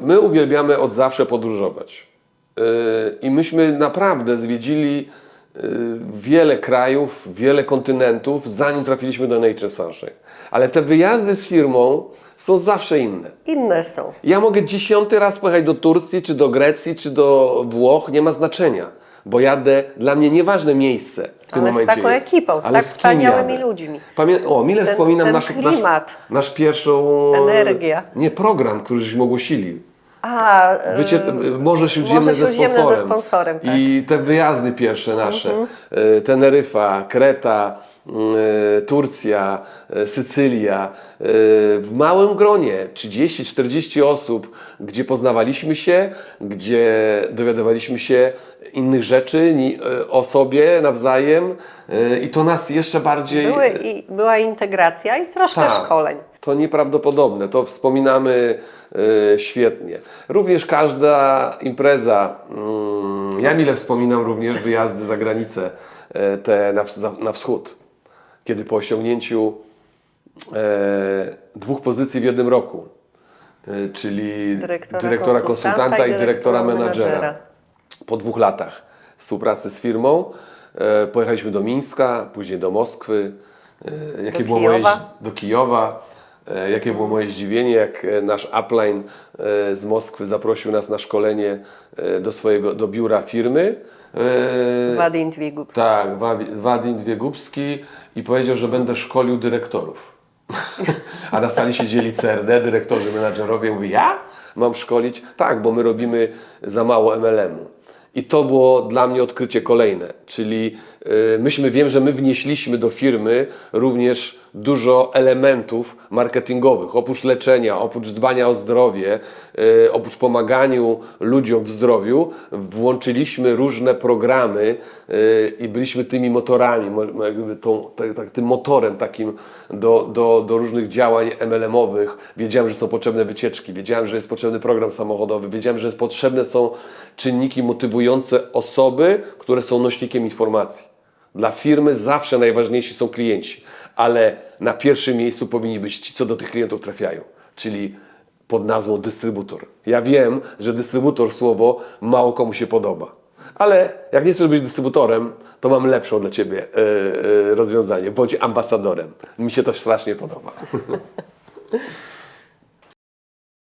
My uwielbiamy od zawsze podróżować. Yy, I myśmy naprawdę zwiedzili yy, wiele krajów, wiele kontynentów, zanim trafiliśmy do Nature Sunshine. Ale te wyjazdy z firmą są zawsze inne. Inne są. Ja mogę dziesiąty raz pojechać do Turcji, czy do Grecji, czy do Włoch, nie ma znaczenia, bo jadę, dla mnie nieważne miejsce w tym Ale z momencie taką jest. ekipą, z ale tak kim wspaniałymi jadę? ludźmi. Pamię o, mile Ten- wspominam ten nasz, klimat. nasz, nasz pierwszą... Energia. Nie, program, który żeśmy ogłosili. A, Wycie, Morze Śródziemne, Morze ze, sponsorem. ze sponsorem, tak. Mhm. I te wyjazdy pierwsze nasze. e, Teneryfa, Kreta, e, Turcja, e, Sycylia. W małym gronie, 30-40 osób, gdzie poznawaliśmy się, gdzie dowiadywaliśmy się innych rzeczy o sobie nawzajem i to nas jeszcze bardziej... były, i, była integracja i troszkę Tak. szkoleń. To nieprawdopodobne, to wspominamy e, świetnie. Również każda impreza, mm, ja mile wspominam również wyjazdy za granicę, e, te na, na wschód, kiedy po osiągnięciu e, dwóch pozycji w jednym roku, e, czyli Dyrektora, dyrektora konsultanta i dyrektora menadżera menadżera. po dwóch latach współpracy z firmą e, pojechaliśmy do Mińska, później do Moskwy. E, jakie Do było moje, Kijowa. zd- do Kijowa. E, jakie było moje zdziwienie, jak e, nasz upline e, z Moskwy zaprosił nas na szkolenie do swojego do biura firmy. Wadim Dwigubski. tak, Wa- Wadim Dwiegubski i powiedział, że będę szkolił dyrektorów. A na sali siedzieli CRD, dyrektorzy, menadżerowie. Mówi, ja mam szkolić? Tak, bo my robimy za mało MLM-u. I to było dla mnie odkrycie kolejne, czyli y, myśmy, wiem, że my wnieśliśmy do firmy również dużo elementów marketingowych. Oprócz leczenia, oprócz dbania o zdrowie, y, oprócz pomaganiu ludziom w zdrowiu, włączyliśmy różne programy y, i byliśmy tymi motorami, mo- jakby tą, tak, tak, tym motorem takim do, do, do różnych działań MLM-owych. Wiedziałem, że są potrzebne wycieczki, wiedziałem, że jest potrzebny program samochodowy, wiedziałem, że potrzebne są czynniki motywujące osoby, które są nośnikiem informacji. Dla firmy zawsze najważniejsi są klienci, ale na pierwszym miejscu powinni być ci, co do tych klientów trafiają, czyli pod nazwą dystrybutor. Ja wiem, że dystrybutor słowo mało komu się podoba, ale jak nie chcesz być dystrybutorem, to mam lepszą dla Ciebie e, rozwiązanie. Bądź ambasadorem. Mi się to strasznie podoba.